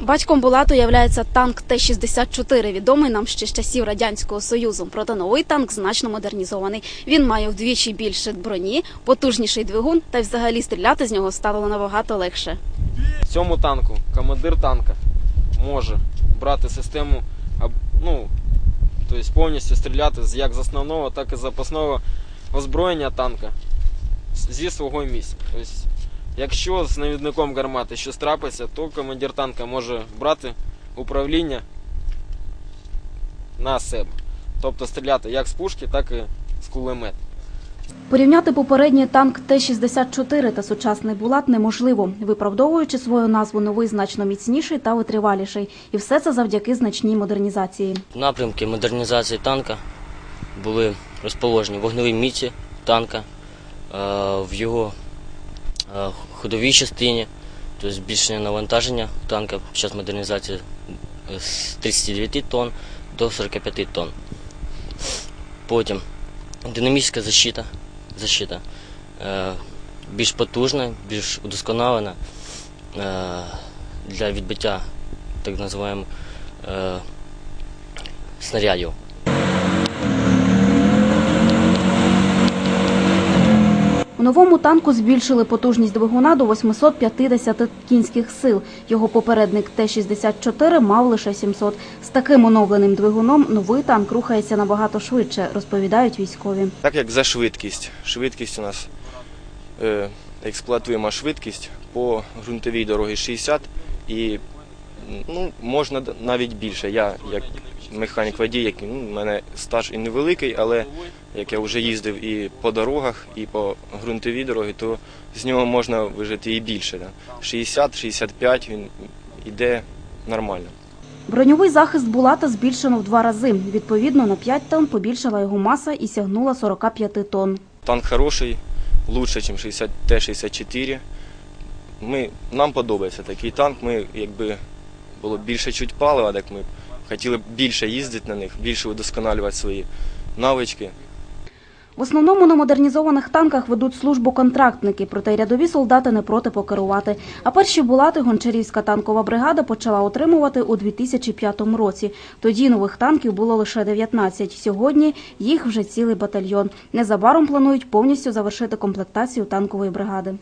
Батьком Булату являється танк Т-64, відомий нам ще з часів Радянського Союзу. Проте новий танк значно модернізований. Він має вдвічі більше броні, потужніший двигун, та й взагалі стріляти з нього стало набагато легше. Цьому танку командир танка може брати систему, ну, тобто повністю стріляти з- як з основного, так і з запасного озброєння танка зі свого місця. Тобто, якщо з навідником гармати щось трапиться, то командир танка може брати управління на себе. Тобто стріляти як з пушки, так і з кулемета. Порівняти попередній танк Т-64 та сучасний Булат неможливо, виправдовуючи свою назву новий значно міцніший та витриваліший. І все це завдяки значній модернізації. Напрямки модернізації танка були розположені в вогневій міці танка, е, в його ходовій частині, тобто збільшення навантаження танка під час модернізації е, з 39 тонн до 45 тонн. Потім динамічна защита, защита е, більш потужна, більш удосконалена е, для відбиття так називаємо е, снарядів. Новому танку збільшили потужність двигуна до 850 кінських сил. Його попередник Т-64 мав лише 700. З таким оновленим двигуном новий танк рухається набагато швидше, розповідають військові. Так як за швидкість. Швидкість у нас е, експлуатуємо швидкість по ґрунтовій дорогі 60 і ну, можна навіть більше. Я як механік водій, як, ну, у мене стаж і невеликий, але як я вже їздив і по дорогах, і по ґрунтовій дорогі, то з нього можна вижити і більше. Да. 60-65 він іде нормально. Броньовий захист Булата збільшено в два рази. Відповідно, на 5 тонн побільшила його маса і сягнула 45 тонн. Танк хороший, лучше, ніж 60 Т-64. Ми, нам подобається такий танк. Ми якби було більше чуть палива, так ми хотіли б більше їздити на них, більше удосконалювати свої навички. В основному на модернізованих танках ведуть службу контрактники, проте рядові солдати не проти покерувати. А перші булати Гончарівська танкова бригада почала отримувати у 2005 році. Тоді нових танків було лише 19. Сьогодні їх вже цілий батальйон. Незабаром планують повністю завершити комплектацію танкової бригади.